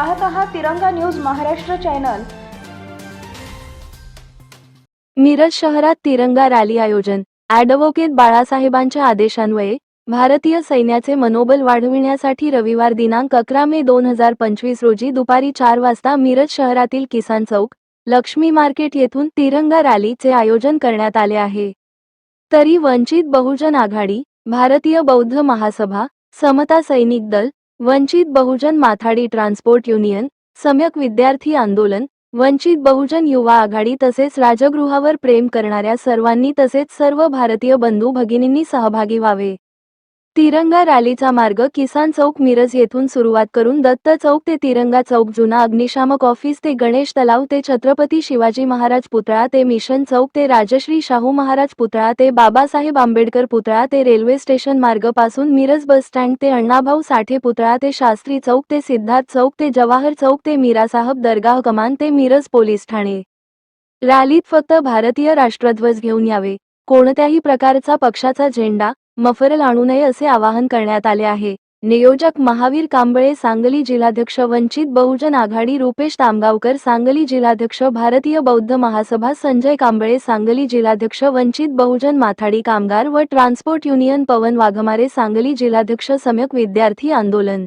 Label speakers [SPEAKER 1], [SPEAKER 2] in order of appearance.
[SPEAKER 1] पाहत आहात तिरंगा न्यूज महाराष्ट्र चॅनल.
[SPEAKER 2] मिरज शहरात तिरंगा रॅली आयोजन. ॲडव्होकेट बाळासाहेबांच्या आदेशान्वये भारतीय सैन्याचे मनोबल वाढविण्यासाठी रविवार दिनांक अकरा मे दोन हजार पंचवीस रोजी दुपारी चार वाजता मिरज शहरातील किसान चौक लक्ष्मी मार्केट येथून तिरंगा रॅलीचे आयोजन करण्यात आले आहे. तरी वंचित बहुजन आघाडी भारतीय बौद्ध महासभा समता सैनिक दल वंचित बहुजन माथाडी ट्रान्सपोर्ट युनियन सम्यक विद्यार्थी आंदोलन वंचित बहुजन युवा आघाडी तसेच राजगृहावर प्रेम करणाऱ्या सर्वांनी तसेच सर्व भारतीय बंधू भगिनींनी सहभागी व्हावे. तिरंगा रॅलीचा मार्ग किसान चौक मिरज येथून सुरुवात करून दत्त चौक ते तिरंगा चौक जुना अग्निशामक ऑफिस ते गणेश तलाव ते छत्रपती शिवाजी महाराज पुतळा ते मिशन चौक ते राजश्री शाहू महाराज पुतळा ते बाबासाहेब आंबेडकर पुतळा ते रेल्वे स्टेशन मार्गपासून मिरज बस स्टँड ते अण्णाभाऊ साठे पुतळा ते शास्त्री चौक ते सिद्धार्थ चौक ते जवाहर चौक ते मीरासाहब दरगाह कमान ते मिरज पोलीस ठाणे. रॅलीत फक्त भारतीय राष्ट्रध्वज घेऊन यावे. कोणत्याही प्रकारचा पक्षाचा झेंडा मफरल आणू नये असे आवाहन करण्यात आले आहे. नियोजक महावीर कांबळे सांगली जिल्हाध्यक्ष वंचित बहुजन आघाडी रुपेश तामगावकर सांगली जिल्हाध्यक्ष भारतीय बौद्ध महासभा संजय कांबळे सांगली जिल्हाध्यक्ष वंचित बहुजन माथाडी कामगार व ट्रान्सपोर्ट युनियन पवन वाघमारे सांगली जिल्हाध्यक्ष सम्यक विद्यार्थी आंदोलन.